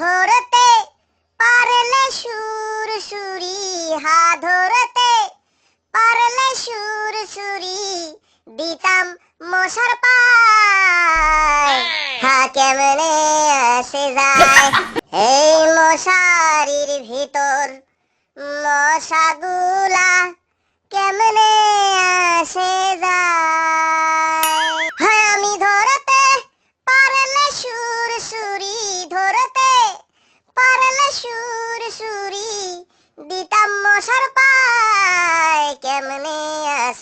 ধরতে পারলে সুর সুরি হা ধরতে পারলে সুর সুরি দিতাম মশার পায়। হা কেমনে আসে যায়? এই মশারির ভিতর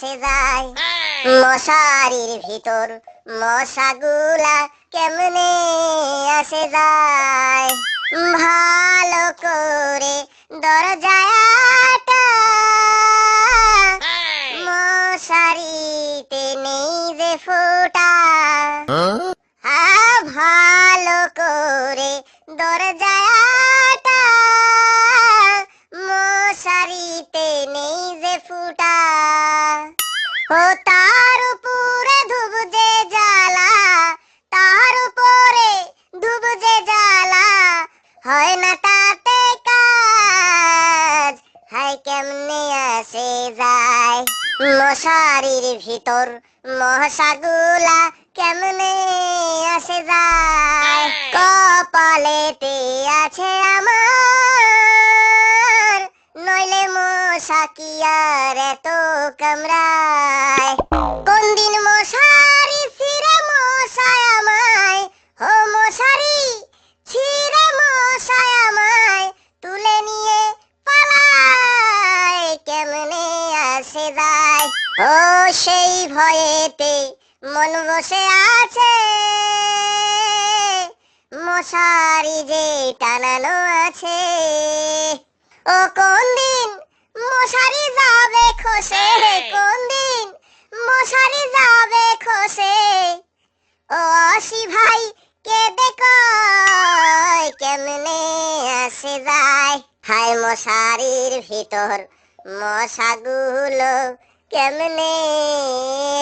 আসে যায়। মশারির ভিতর মশাগুলা কেমনে আসে যায়? ভালো করে দরজাটা মশারিতে নেই যে ফোটা। ভালো করে দরজাটা মশারিতে নেই যে ফুটা। ও তার উপরে ধুব যে জ্বালা, তার উপরে ধুব যে জ্বালা। হয় না তাতে কাজ হাই কেমনে আসে যায়। মশারির ভিতর মশাগুলা কেমনে আসে যায়? কপালেতে আছে আমার, নইলে মশা কি আর এত কামড়ায় কোন দিন মশারি ছিঁড়ে মশায় আমায়? ও মশারি, ছিঁড়ে মশায় আমায়, তুলে নিয়ে পালায়। কেমনে আসে যায়? ও সেই ভয়েতে মন বসে আছে। মশারি যে টানানো আছে। ও কোন দিন হায় মশারির ভিতর মশাগুলো কেমনে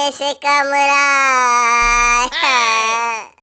এসে কামড়ায়?